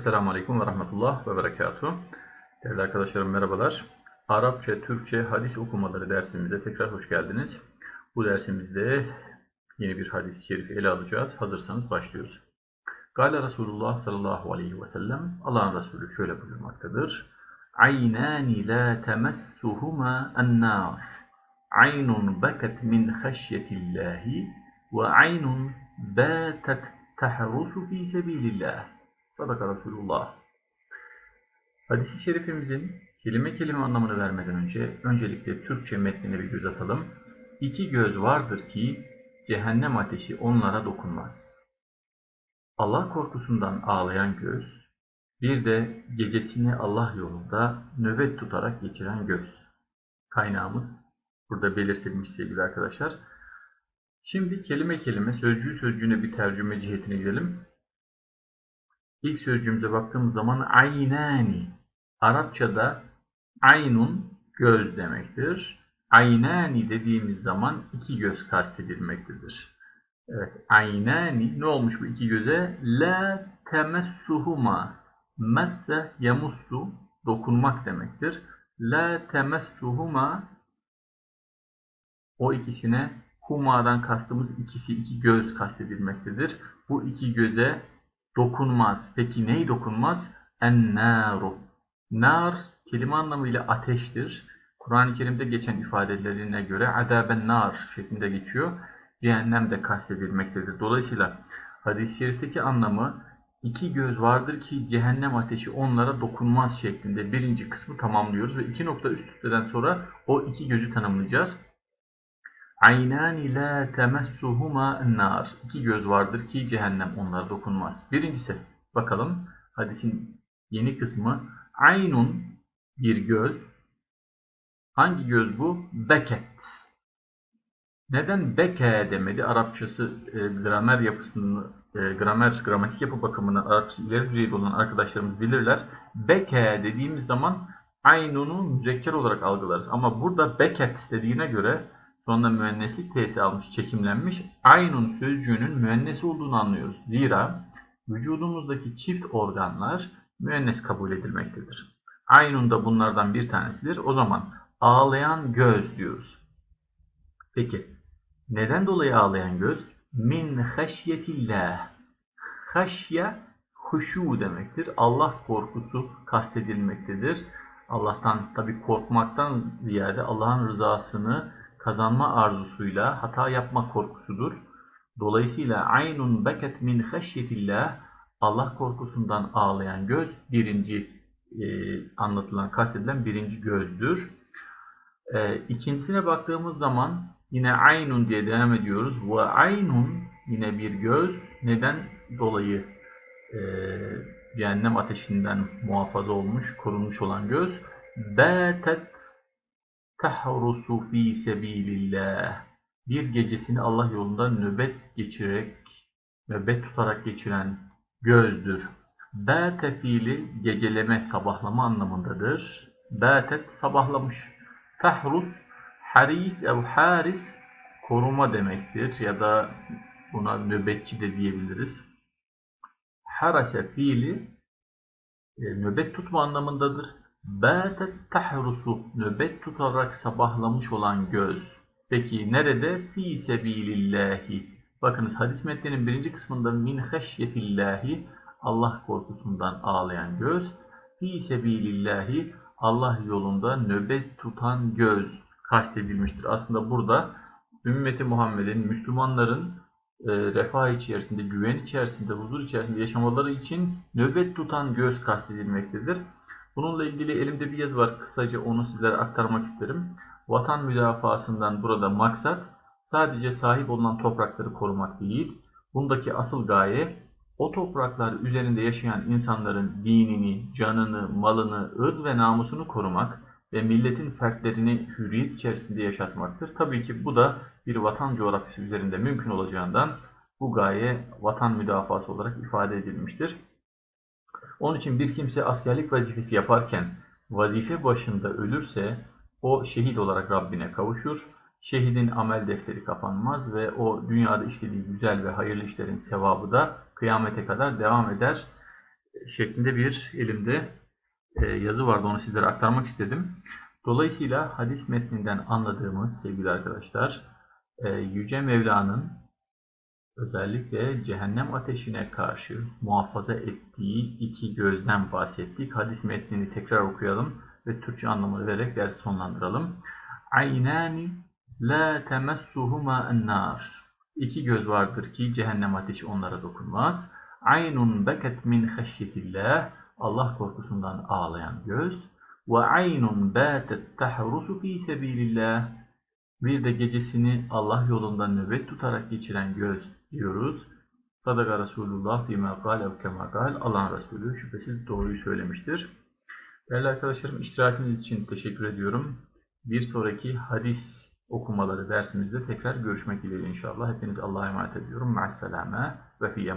Esselamu Aleyküm ve Rahmetullah ve Berekatuhu. Değerli arkadaşlarım merhabalar. Arapça, Türkçe hadis okumaları dersimize tekrar hoş geldiniz. Bu dersimizde yeni bir hadis-i şerifi ele alacağız. Hazırsanız başlıyoruz. Gale Resulullah sallallahu aleyhi ve sellem Allah'ın Resulü şöyle buyurmaktadır. Aynani la temessuhuma ennâr. Aynun beket min haşyetillahi ve aynun bâtet tehrusu fi sebilillah. Sadaka Resulullah. Hadis-i şerifimizin kelime kelime anlamını vermeden önce öncelikle Türkçe metnine bir göz atalım. İki göz vardır ki cehennem ateşi onlara dokunmaz. Allah korkusundan ağlayan göz, bir de gecesini Allah yolunda nöbet tutarak geçiren göz. Kaynağımız burada belirtilmiş sevgili arkadaşlar. Şimdi kelime kelime sözcüğü sözcüğüne bir tercüme cihetine gidelim. İlk sözcüğümüze baktığımız zaman aynani. Arapçada aynun göz demektir. Aynani dediğimiz zaman iki göz kastedilmektedir. Evet, aynani ne olmuş bu iki göze? La temessuhuma. Messe yamussu dokunmak demektir. La temessuhuma o ikisine huma'dan kastımız ikisi iki göz kastedilmektedir. Bu iki göze dokunmaz. Peki ney dokunmaz? En-naru. Nar kelime anlamıyla ateştir. Kur'an-ı Kerim'de geçen ifadelerine göre adaben nar şeklinde geçiyor. Cehennem de kastedilmektedir. Dolayısıyla hadis-i şerifteki anlamı iki göz vardır ki cehennem ateşi onlara dokunmaz şeklinde birinci kısmı tamamlıyoruz ve iki nokta üst üsteden sonra o iki gözü tanımlayacağız. Aynani la temessuhuma nar. İki göz vardır ki cehennem onlara dokunmaz. Birincisi bakalım hadisin yeni kısmı aynun bir göz. Hangi göz bu? Beket. Neden beke demedi? Arapçası e, gramer yapısını, e, gramer, gramatik yapı bakımından Arapçası ileri düzeyde olan arkadaşlarımız bilirler. Beke dediğimiz zaman aynunu müzekker olarak algılarız. Ama burada beket dediğine göre sonunda müenneslik t'si almış, çekimlenmiş. Aynun sözcüğünün müennes olduğunu anlıyoruz. Zira vücudumuzdaki çift organlar müennes kabul edilmektedir. Aynun da bunlardan bir tanesidir. O zaman ağlayan göz diyoruz. Peki neden dolayı ağlayan göz? Min haşyetillah. Haşye huşu demektir. Allah korkusu kastedilmektedir. Allah'tan tabi korkmaktan ziyade Allah'ın rızasını kazanma arzusuyla hata yapma korkusudur. Dolayısıyla aynun beket min haşyetillah Allah korkusundan ağlayan göz birinci e, anlatılan, kastedilen birinci gözdür. E, ikincisine baktığımız zaman yine aynun diye devam ediyoruz. Ve aynun yine bir göz. Neden dolayı e, cehennem ateşinden muhafaza olmuş, korunmuş olan göz? Bâtet tahrusu fi sebilillah. Bir gecesini Allah yolunda nöbet geçirerek, nöbet tutarak geçiren gözdür. Bâte fiili geceleme, sabahlama anlamındadır. Bâtet sabahlamış. Tahrus, haris ev haris koruma demektir ya da buna nöbetçi de diyebiliriz. Harase fiili e, nöbet tutma anlamındadır. Bâtet tahrusu nöbet tutarak sabahlamış olan göz. Peki nerede? Fî sebilillahi. Bakınız hadis metninin birinci kısmında min haşyetillahi Allah korkusundan ağlayan göz. Fî sebilillahi Allah yolunda nöbet tutan göz kastedilmiştir. Aslında burada ümmeti Muhammed'in, Müslümanların e, refah içerisinde, güven içerisinde, huzur içerisinde yaşamaları için nöbet tutan göz kastedilmektedir. Bununla ilgili elimde bir yazı var. Kısaca onu sizlere aktarmak isterim. Vatan müdafasından burada maksat sadece sahip olunan toprakları korumak değil. Bundaki asıl gaye o topraklar üzerinde yaşayan insanların dinini, canını, malını, ırz ve namusunu korumak ve milletin fertlerini hürriyet içerisinde yaşatmaktır. Tabii ki bu da bir vatan coğrafyası üzerinde mümkün olacağından bu gaye vatan müdafası olarak ifade edilmiştir. Onun için bir kimse askerlik vazifesi yaparken vazife başında ölürse o şehit olarak Rabbine kavuşur. Şehidin amel defteri kapanmaz ve o dünyada işlediği güzel ve hayırlı işlerin sevabı da kıyamete kadar devam eder. şeklinde bir elimde e, yazı vardı. Onu sizlere aktarmak istedim. Dolayısıyla hadis metninden anladığımız sevgili arkadaşlar, e, Yüce Mevla'nın özellikle cehennem ateşine karşı muhafaza ettiği iki gözden bahsettik. Hadis metnini tekrar okuyalım ve Türkçe anlamını vererek dersi sonlandıralım. Aynani la temessuhuma en-nar. İki göz vardır ki cehennem ateşi onlara dokunmaz. Aynun beket min haşyetillah. Allah korkusundan ağlayan göz. Ve aynun bâtet tahrusu fî sebilillah. Bir de gecesini Allah yolunda nöbet tutarak geçiren göz diyoruz. Sadaka Resulullah fîmâ kâl ev kemâ kâl. Allah'ın Resulü şüphesiz doğruyu söylemiştir. Değerli arkadaşlarım iştirakiniz için teşekkür ediyorum. Bir sonraki hadis okumaları dersimizde tekrar görüşmek dileğiyle inşallah. Hepiniz Allah'a emanet ediyorum. Ma'as-selame ve fi.